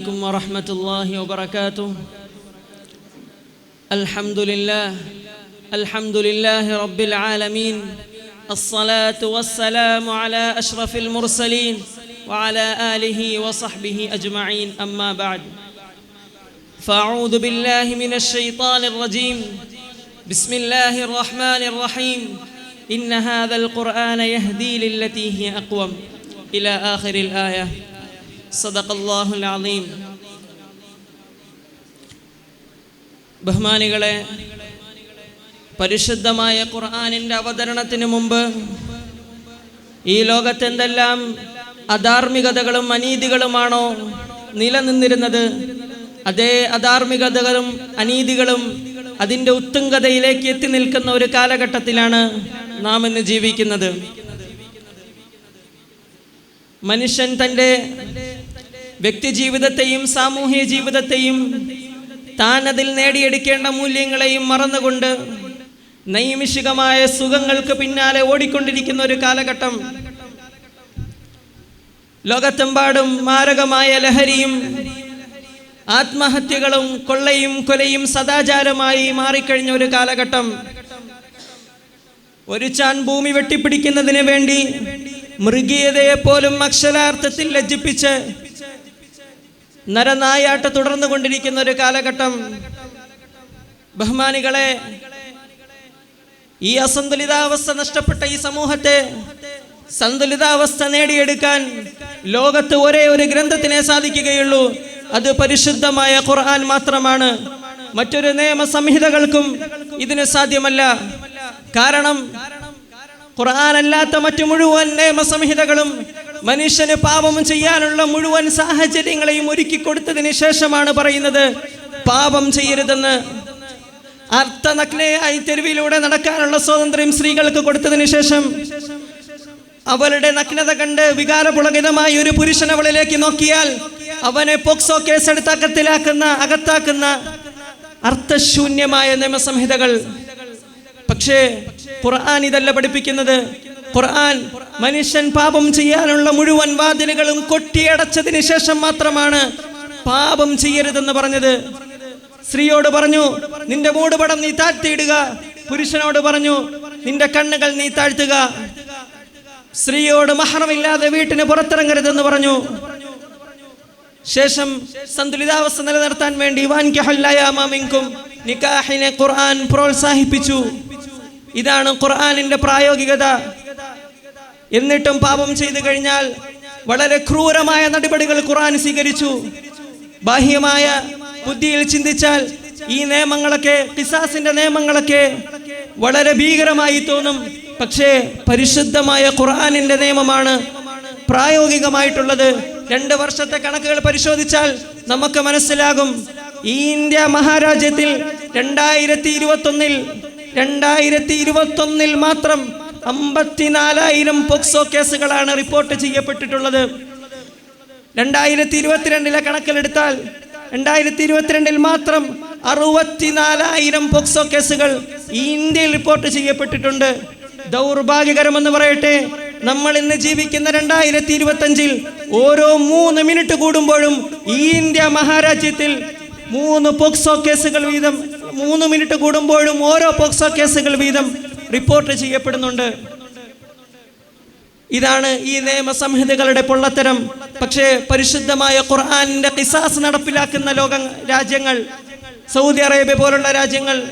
عليكم ورحمة الله وبركاته. الحمد لله الحمد لله رب العالمين الصلاة والسلام على أشرف المرسلين وعلى آله وصحبه أجمعين أما بعد. فأعوذ بالله من الشيطان الرجيم. بسم الله الرحمن الرحيم. إن هذا القرآن يهدي للتي هي أقوم. إلى آخر الآية. സദഖല്ലാഹുൽ അലീം. ബഹ്മാനികളെ പരിശുദ്ധമായ ഖുർആാനിന്റെ അവതരണത്തിന് മുമ്പ് ഈ ലോകത്തെന്തെല്ലാം അധാർമികതകളും അനീതികളുമാണോ നിലനിന്നിരുന്നത് അതേ അധാർമികതകളും അനീതികളും അതിന്റെ ഉത്തുംഗതയിലേക്ക് എത്തി നിൽക്കുന്ന ഒരു കാലഘട്ടത്തിലാണ് നാം ഇന്ന് ജീവിക്കുന്നത്. മനുഷ്യൻ തന്റെ വ്യക്തിജീവിതത്തെയും സാമൂഹ്യ ജീവിതത്തെയും താൻ അതിൽ നേടിയെടുക്കേണ്ട മൂല്യങ്ങളെയും മറന്നുകൊണ്ട് നൈമിഷികമായ സുഖങ്ങൾക്ക് പിന്നാലെ ഓടിക്കൊണ്ടിരിക്കുന്ന ഒരു കാലഘട്ടം. ലോകത്തെമ്പാടും മാരകമായ ലഹരിയും ആത്മഹത്യകളും കൊള്ളയും കൊലയും സദാചാരമായി മാറിക്കഴിഞ്ഞ ഒരു കാലഘട്ടം. ഒരു ചാൻ ഭൂമി വെട്ടിപ്പിടിക്കുന്നതിന് വേണ്ടി മൃഗീയതയെ പോലും അക്ഷരാർത്ഥത്തിൽ ലജ്ജിപ്പിച്ച് നരനായാട്ട് തുടർന്നു കൊണ്ടിരിക്കുന്ന ഒരു കാലഘട്ടം. ബഹുമാനികളെ ഈ അസന്തുലിതാവസ്ഥ നഷ്ടപ്പെട്ട ഈ സമൂഹത്തെ സന്തുലിതാവസ്ഥ നേടിയെടുക്കാൻ ലോകത്ത് ഒരേ ഒരു ഗ്രന്ഥത്തിനെ സാധിക്കുകയുള്ളൂ. അത് പരിശുദ്ധമായ ഖുർആൻ മാത്രമാണ്. മറ്റൊരു നിയമ സംഹിതകൾക്കും ഇതിന് സാധ്യമല്ല. കാരണം ഖുർആൻ അല്ലാത്ത മറ്റു മുഴുവൻ നിയമ സംഹിതകളും മനുഷ്യന് പാപം ചെയ്യാനുള്ള മുഴുവൻ സാഹചര്യങ്ങളെയും ഒരുക്കി കൊടുത്തതിന് ശേഷമാണ് പറയുന്നത്. പാപം ചെയ്യരുതെന്ന് അർത്ഥനഗ്നയായി തെരുവിലൂടെ നടക്കാനുള്ള സ്വാതന്ത്ര്യം സ്ത്രീകൾക്ക് കൊടുത്തതിന് ശേഷം അവളുടെ നഗ്നത കണ്ട് വികാരപുളകിതമായി ഒരു പുരുഷൻ അവളിലേക്ക് നോക്കിയാൽ അവനെ പോക്സോ കേസ് എടുത്താക്കത്തിലാക്കുന്ന അകത്താക്കുന്ന അർത്ഥശൂന്യമായ നിയമസംഹിതകൾ. പക്ഷേ ഖുർആൻ ഇതല്ല പഠിപ്പിക്കുന്നത്. ഖുർആൻ മനുഷ്യൻ പാപം ചെയ്യാനുള്ള മുഴുവൻ വാതിലുകളും കൊട്ടിയടച്ചതിന് ശേഷം മാത്രമാണ് പാപം ചെയ്യരുതെന്ന് പറഞ്ഞത്. സ്ത്രീയോട് പറഞ്ഞു നിന്റെ മൂടുപടം നീ താഴ്ത്തിയിടുക. പുരുഷനോട് പറഞ്ഞു നിന്റെ കണ്ണുകൾ നീ താഴ്ത്തുക. സ്ത്രീയോട് മഹറമില്ലാതെ വീട്ടിന് പുറത്തിറങ്ങരുതെന്ന് പറഞ്ഞു. ശേഷം സന്തുലിതാവസ്ഥ നിലനിർത്താൻ വേണ്ടി നിക്കാഹിനെ ഖുർആൻ പ്രോത്സാഹിപ്പിച്ചു. ഇതാണ് ഖുർആനിന്റെ പ്രായോഗികത. എന്നിട്ടും പാപം ചെയ്തു കഴിഞ്ഞാൽ വളരെ ക്രൂരമായ നടപടികൾ ഖുറാൻ സ്വീകരിച്ചു. ബാഹ്യമായ ബുദ്ധിയിൽ ചിന്തിച്ചാൽ ഈ നിയമങ്ങളൊക്കെ പിസാസിന്റെ നിയമങ്ങളൊക്കെ വളരെ ഭീകരമായി തോന്നും. പക്ഷേ പരിശുദ്ധമായ ഖുർആനിന്റെ നിയമമാണ് പ്രായോഗികമായിട്ടുള്ളത്. രണ്ട് വർഷത്തെ കണക്കുകൾ പരിശോധിച്ചാൽ നമുക്ക് മനസ്സിലാകും. ഈ ഇന്ത്യ മഹാരാജ്യത്തിൽ രണ്ടായിരത്തി ഇരുപത്തൊന്നിൽ രണ്ടായിരത്തി ഇരുപത്തൊന്നിൽ മാത്രം അമ്പത്തിനാലായിരം പോക്സോ കേസുകളാണ് റിപ്പോർട്ട് ചെയ്യപ്പെട്ടിട്ടുള്ളത്. രണ്ടായിരത്തി ഇരുപത്തിരണ്ടിലെ കണക്കിലെടുത്താൽ രണ്ടായിരത്തി ഇരുപത്തിരണ്ടിൽ മാത്രം അറുപത്തിനാലായിരം പോക്സോ കേസുകൾ ഈ ഇന്ത്യയിൽ റിപ്പോർട്ട് ചെയ്യപ്പെട്ടിട്ടുണ്ട്. ദൗർഭാഗ്യകരമെന്ന് പറയട്ടെ നമ്മൾ ഇന്ന് ജീവിക്കുന്ന രണ്ടായിരത്തി ഇരുപത്തഞ്ചിൽ ഓരോ മൂന്ന് മിനിറ്റ് കൂടുമ്പോഴും ഈ ഇന്ത്യ മഹാരാജ്യത്തിൽ മൂന്ന് പോക്സോ കേസുകൾ വീതം മൂന്ന് മിനിറ്റ് കൂടുമ്പോഴും ഓരോ പോക്സോ കേസുകൾ വീതം റിപ്പോർട്ട് ചെയ്യപ്പെടുന്നുണ്ട്. ഇതാണ് ഈ നിയമസംഹിതകളുടെ പൊള്ളത്തരം. പക്ഷേ പരിശുദ്ധമായ ഖുർആാനിന്റെ കിസാസ് നടപ്പിലാക്കുന്ന ലോക രാജ്യങ്ങൾ സൗദി അറേബ്യ പോലുള്ള രാജ്യങ്ങൾ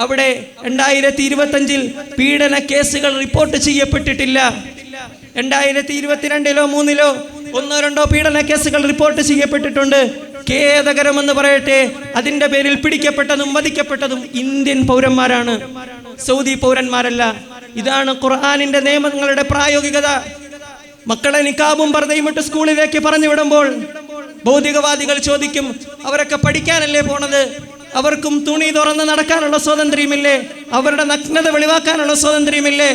അവിടെ രണ്ടായിരത്തി ഇരുപത്തഞ്ചിൽ പീഡന കേസുകൾ റിപ്പോർട്ട് ചെയ്യപ്പെട്ടിട്ടില്ല. രണ്ടായിരത്തി ഇരുപത്തിരണ്ടിലോ മൂന്നിലോ ഒന്നോ രണ്ടോ പീഡന കേസുകൾ റിപ്പോർട്ട് ചെയ്യപ്പെട്ടിട്ടുണ്ട്. ഖേദകരമെന്ന് പറയട്ടെ അതിന്റെ പേരിൽ പിടിക്കപ്പെട്ടതും വധിക്കപ്പെട്ടതും ഇന്ത്യൻ പൗരന്മാരാണ്. സൗദി പൗരന്മാരല്ല. ഇതാണ് ഖുർആാനിന്റെ നിയമങ്ങളുടെ പ്രായോഗികത. മക്കളെ നിക്കാബും പർദ്ദയും ഇട്ട് സ്കൂളിലേക്ക് പറഞ്ഞു വിടുമ്പോൾ ഭൗതികവാദികൾ ചോദിക്കും അവരൊക്കെ പഠിക്കാനല്ലേ പോണത്? അവർക്കും തുണി തുറന്ന് നടക്കാനുള്ള സ്വാതന്ത്ര്യമില്ലേ? അവരുടെ നഗ്നത വെളിവാക്കാനുള്ള സ്വാതന്ത്ര്യമില്ലേ?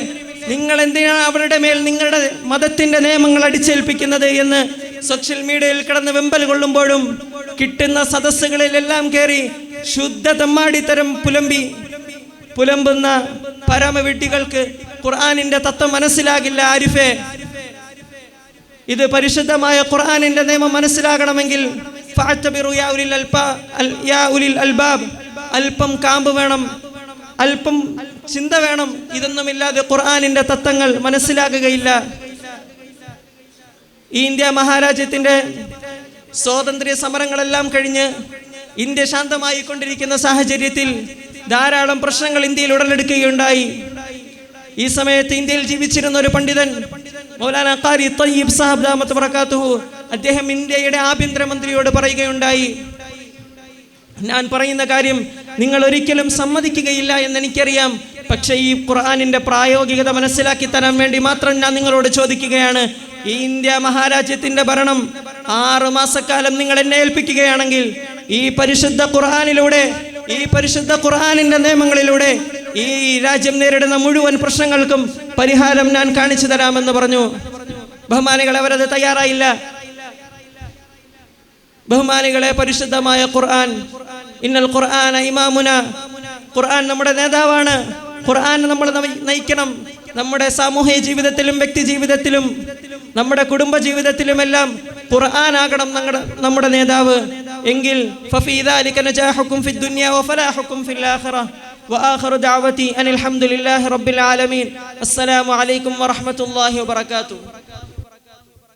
നിങ്ങൾ എന്തിനാണ് അവരുടെ മേൽ നിങ്ങളുടെ മതത്തിന്റെ നിയമങ്ങൾ അടിച്ചേൽപ്പിക്കുന്നത്? എന്ന് സോഷ്യൽ മീഡിയയിൽ കിടന്ന് വെമ്പൽ കൊള്ളുമ്പോഴും കിട്ടുന്ന സദസ്സുകളിലെല്ലാം കയറി ശുദ്ധ തെമ്മാടിത്തരം പുലമ്പി പുലമ്പുന്ന പരമവിട്ടികൾക്ക് ഖുർആാനിന്റെ തത്വം മനസ്സിലാകില്ല ആരിഫേ. ഇത് പരിശുദ്ധമായ ഖുർആാനിന്റെ നിയമം മനസ്സിലാകണമെങ്കിൽ അല്പം കാമ്പ് വേണം അല്പം ചിന്ത വേണം. ഇതൊന്നുമില്ലാതെ ഖുർആാനിന്റെ തത്വങ്ങൾ മനസ്സിലാകുകയില്ല. ഈ ഇന്ത്യ മഹാരാജ്യത്തിന്റെ സ്വാതന്ത്ര്യ സമരങ്ങളെല്ലാം കഴിഞ്ഞ് ഇന്ത്യ ശാന്തമായി കൊണ്ടിരിക്കുന്ന സാഹചര്യത്തിൽ ധാരാളം പ്രശ്നങ്ങൾ ഇന്ത്യയിൽ ഉടലെടുക്കുകയുണ്ടായി. ഈ സമയത്ത് ഇന്ത്യയിൽ ജീവിച്ചിരുന്ന ഒരു പണ്ഡിതൻ മൗലാന ഖാരി തയ്യിബ് സാഹബ് അദ്ദേഹം ഇന്ത്യയുടെ ആഭ്യന്തരമന്ത്രിയോട് പറയുകയുണ്ടായി. ഞാൻ പറയുന്ന കാര്യം നിങ്ങൾ ഒരിക്കലും സമ്മതിക്കുകയില്ല എന്ന് എനിക്കറിയാം പക്ഷേ ഈ ഖുർആനിന്റെ പ്രായോഗികത മനസ്സിലാക്കി തരാൻ വേണ്ടി മാത്രം ഞാൻ നിങ്ങളോട് ചോദിക്കുകയാണ്. ഈ ഇന്ത്യ മഹാരാജ്യത്തിന്റെ ഭരണം ആറ് മാസക്കാലം നിങ്ങൾ എന്നെ ഏൽപ്പിക്കുകയാണെങ്കിൽ ഈ പരിശുദ്ധ ഖുർആനിലൂടെ ഈ പരിശുദ്ധ ഖുർഹാനിന്റെ നിയമങ്ങളിലൂടെ ഈ രാജ്യം നേരിടുന്ന മുഴുവൻ പ്രശ്നങ്ങൾക്കും പരിഹാരം ഞാൻ കാണിച്ചു തരാമെന്ന് പറഞ്ഞു. ബഹുമാനികൾ അവരത് തയ്യാറായില്ല. ബഹുമാനികളെ പരിശുദ്ധമായ ഖുർആൻ. ഇന്നൽ ഖുർആൻ ഇമാമുന. ഖുർആൻ നമ്മുടെ നേതാവാണ്. ഖുർആൻ നമ്മൾ നയിക്കണം. നമ്മുടെ സാമൂഹ്യ ജീവിതത്തിലും വ്യക്തി ജീവിതത്തിലും നമ്മുടെ കുടുംബ ജീവിതത്തിലുമെല്ലാം ഖുർആൻ ആകണം നമ്മുടെ നേതാവ്. എങ്കിൽ ഫഫീ ذلك نجاحكم في الدنيا وفلاحكم في الآخرة وآخر دعوتي أن الحمد لله رب العالمين السلام عليكم ورحمة الله وبركاته